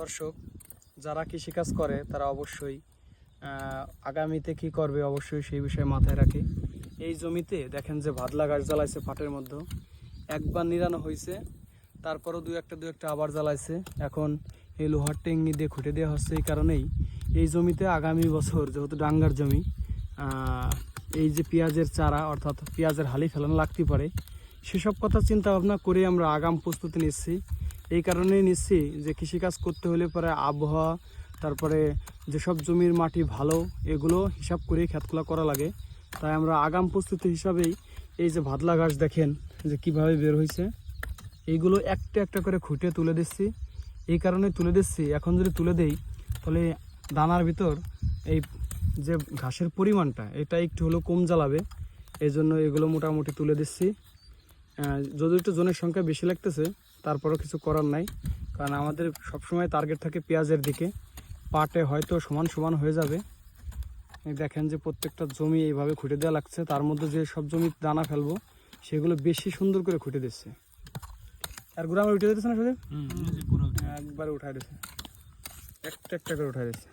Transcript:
দর্শক, যারা কৃষিকাজ করে, তারা অবশ্যই আগামীতে কি করবে অবশ্যই সেই বিষয়ে মাথায় রাখে। এই জমিতে দেখেন যে ভাদলা গাছ জ্বালাইছে পাটের মধ্যে। একবার নিরানো হয়েছে তারপরও দু একটা দু একটা আবার জ্বালাইছে। এখন এই লোহার টেঙ্গি দিয়ে খুঁটে দেওয়া হচ্ছে এই কারণেই। এই জমিতে আগামী বছর যেহেতু ডাঙ্গার জমি এই যে পেঁয়াজের চারা, অর্থাৎ পেঁয়াজের হালি ফেলানো লাগতে পারে। সেসব কথা চিন্তা ভাবনা করে আমরা আগাম প্রস্তুতি নিচ্ছি। এই কারণেই নিচ্ছি যে কৃষিকাজ করতে হলে পরে আবহাওয়া, তারপরে যেসব জমির মাটি ভালো, এগুলো হিসাব করে খেতখোলা করা লাগে। তাই আমরা আগাম প্রস্তুতি হিসাবেই এই যে ভাদলা ঘাস দেখেন যে কীভাবে বের হয়েছে এইগুলো একটা একটা করে খুঁটে তুলে দিচ্ছি। এই কারণে তুলে দিচ্ছি। এখন যদি তুলে দেই, তাহলে দানার ভিতর এই যে ঘাসের পরিমাণটা, এটা একটু হলেও কম জ্বালাবে। এই জন্য এগুলো মোটামুটি তুলে দিচ্ছি। যদি একটু জনের সংখ্যা বেশি লাগতেছে তারপরেও কিছু করার নাই। কারণ আমাদের সবসময় টার্গেট থাকে পেঁয়াজের দিকে। পাটে হয়তো সমান সমান হয়ে যাবে। দেখেন যে প্রত্যেকটা জমি এইভাবে খুঁটে দেওয়া লাগছে। তার মধ্যে যে সব জমি দানা ফেলব সেগুলো বেশি সুন্দর করে খুঁটে দিচ্ছে। আর গুড়া আমার উঠে দিতেছে না শুধু একবারে উঠাই দিচ্ছে একটা একটা করে উঠাই দিচ্ছে